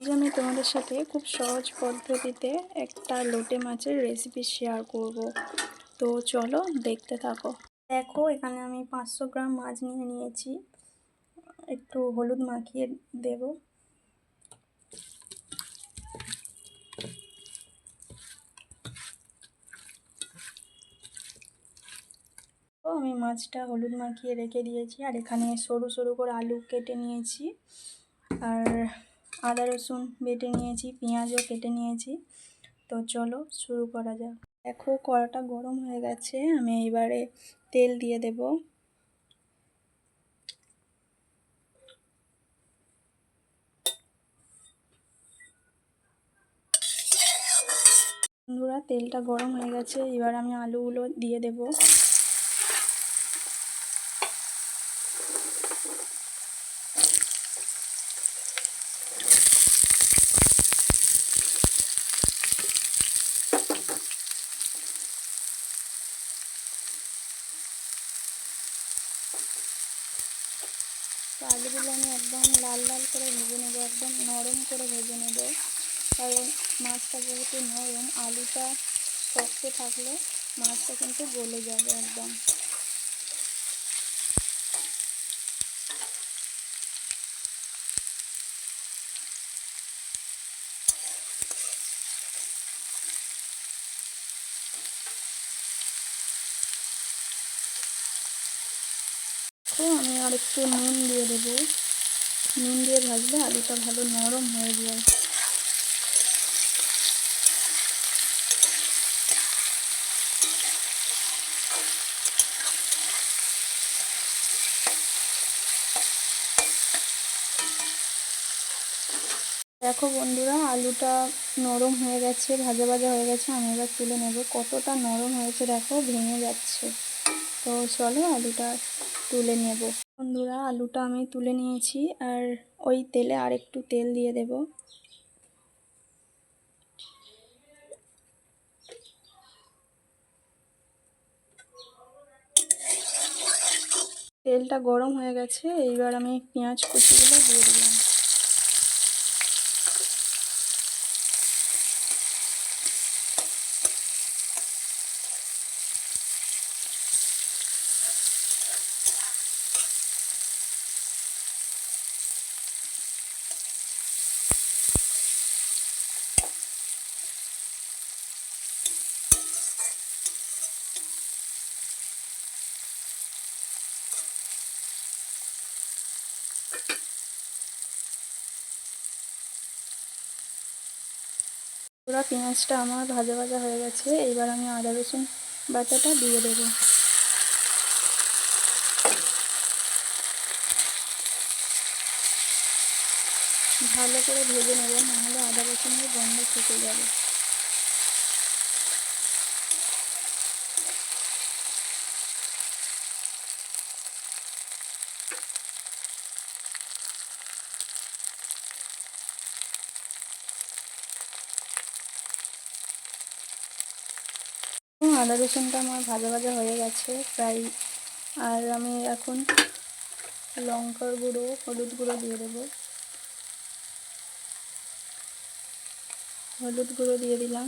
আজ আমি তোমাদের সাথে খুব সহজ পদ্ধতিতে একটা লোটে মাছের রেসিপি শেয়ার করব। তো চলো দেখতে থাকো। দেখো, এখানে আমি পাঁচশো গ্রাম মাছ নিয়ে নিয়েছি। একটু হলুদ মাখিয়ে দেব। আমি মাছটা হলুদ মাখিয়ে রেখে দিয়েছি। আর এখানে সরু সরু করে আলু কেটে নিয়েছি। আর আদা, রসুন বেটে নিয়েছি, পেঁয়াজও কেটে নিয়েছি। তো চলো শুরু করা যাক। দেখো কড়াটা গরম হয়ে গেছে, আমি এবারে তেল দিয়ে দেব। বন্ধুরা, তেলটা গরম হয়ে গেছে, এবার আমি আলুগুলো দিয়ে দেবো। আলুগুলো আমি একদম লাল লাল করে ভেজে নেব, একদম নরম করে ভেজে নেব। কারণ মাছটা যেহেতু নরম, আলুটা শক্ত থাকলে মাছটা কিন্তু গলে যাবে একদম। তো আমি আর একটু নুন দিয়ে দেবো। নুন দিয়ে ভাজলে আলুটা ভালো নরম হয়ে যায়। দেখো বন্ধুরা, আলুটা নরম হয়ে গেছে, ভাজা ভাজা হয়ে গেছে, আমি এবার তুলে নেব। কতটা নরম হয়েছে দেখো, ভেঙে যাচ্ছে। তো চলো আলুটা তুলে নেব। বন্ধুরা, আলুটা আমি তুলে নিয়েছি আর ওই তেলে আর একটু তেল দিয়ে দেব। তেলটা গরম হয়ে গেছে, এইবার আমি পেঁয়াজ কুচিগুলো দিয়ে দিলাম। পুরো পেঁয়াজটা আমার ভাজা ভাজা হয়ে গেছে। এইবার আমি আদা, রসুন বাটাটা দিয়ে দেবো। ভালো করে ভেজে নেব নাহলে আদা, রসুনের গন্ধ থেকে যাবে। আদা রসুনটা আমার ভাজা ভাজা হয়ে গেছে প্রায়। আর আমি এখন লঙ্কার গুঁড়ো, হলুদ গুঁড়ো দিয়ে দেবো। হলুদ গুঁড়ো দিয়ে দিলাম।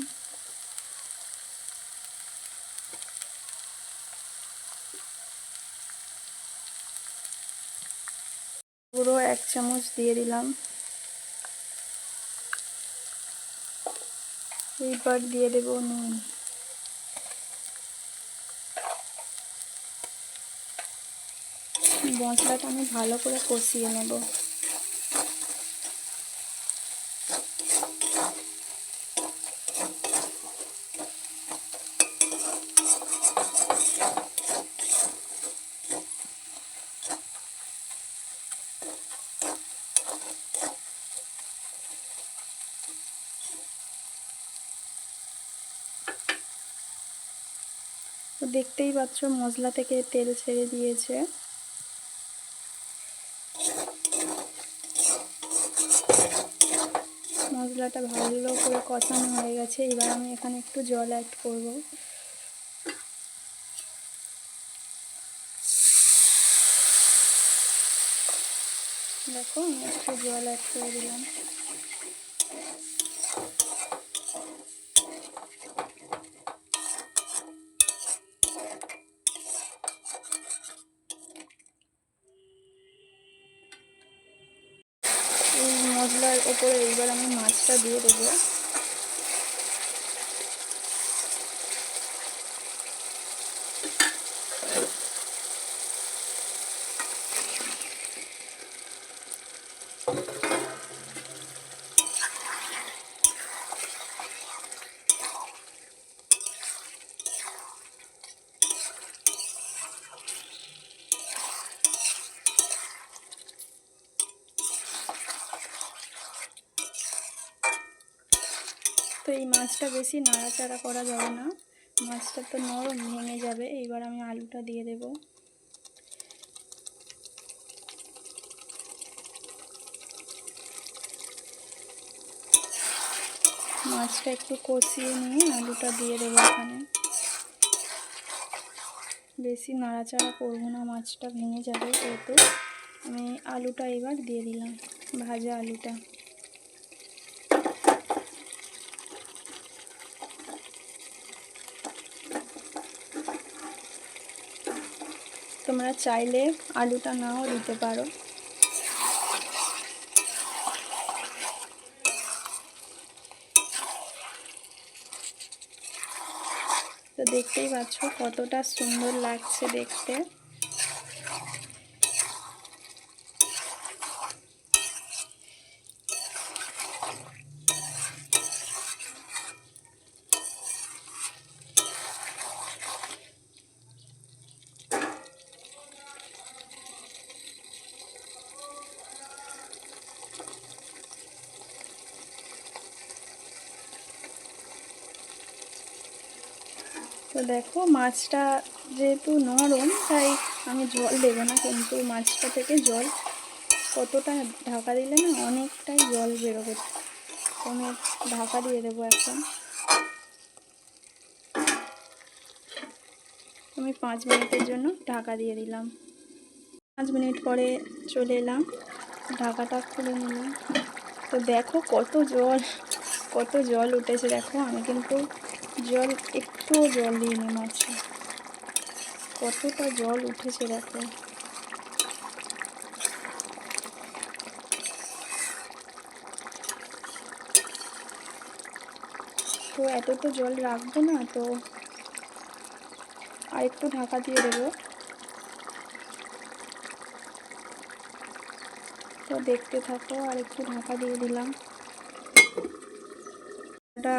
গুঁড়ো এক চামচ দিয়ে দিলাম। এইবার দিয়ে দেবো নুন। মশলাটা আমি ভালো করে কষিয়ে নেব। দেখতেই পাচ্ছ মশলা থেকে তেল ছেড়ে দিয়েছে। মশলাটা ভালো করে কষানো হয়ে গেছে, এবার আমি এখানে একটু জল অ্যাড করব। দেখো আমি একটু জল অ্যাড করে দিলাম। মশলার ওপরে এইবার আমি মাছটা দিয়ে দেবো। তো এই মাছটা বেশি নাড়াচাড়া করা যাবে না। মাছটা তো নরম ভেঙে যাবে। এইবার আমি আলুটা দিয়ে দেব। মাছটা একটু কষিয়ে নিয়ে আলুটা দিয়ে দেবো এখানে। বেশি নাড়াচাড়া করব না, মাছটা ভেঙে যাবে যেহেতু। আমি আলুটা এবার দিয়ে দিলাম, ভাজা আলুটা। তোমরা চাইলে আলুটা নাও দিতে পারো। তো দেখতেই পাচ্ছ কতটা সুন্দর লাগছে দেখতে। তো দেখো, মাছটা যেহেতু নরম, তাই আমি জল দেবো না, কিন্তু মাছটা থেকে জল কতটা ঢাকা দিলে না, অনেকটাই জল বেরোবে। আমি ঢাকা দিয়ে দেবো এখন। আমি পাঁচ মিনিটের জন্য ঢাকা দিয়ে দিলাম। পাঁচ মিনিট পরে চলে এলাম, ঢাকাটা খুলে নিলাম। তো দেখো কত জল কত জল উঠেছে, দেখো, আমি কিন্তু জল, একটু জল দিইনি মাছে। কতটা জল উঠেছে দেখো। তো এত তো জল রাখব না তো আর একটু ঢাকা দিয়ে দেবো। তো দেখতে থাকো আর একটু ঢাকা দিয়ে দিলাম।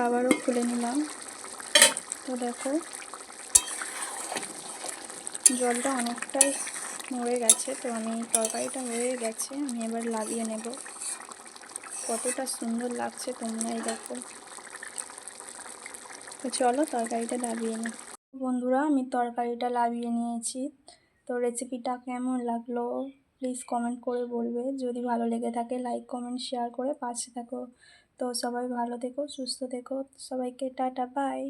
আবারও খুলে নিলাম। তো দেখো জলটা অনেকটাই মরে গেছে, তো আমি তরকারিটা হয়ে গেছে, আমি এবার লাগিয়ে নেব। কতটা সুন্দর লাগছে তোমরাই দেখো। তো চলো তরকারিটা লাগিয়ে নিই বন্ধুরা, আমি তরকারিটা লাগিয়ে নিয়েছি। তো রেসিপিটা কেমন লাগল প্লিজ কমেন্ট করে বলবে। যদি ভালো লেগে থাকে লাইক কমেন্ট শেয়ার করে পাশে থাকো। তো সবাই ভালো থেকো, সুস্থ থেকো। সবাইকে টাটা বাই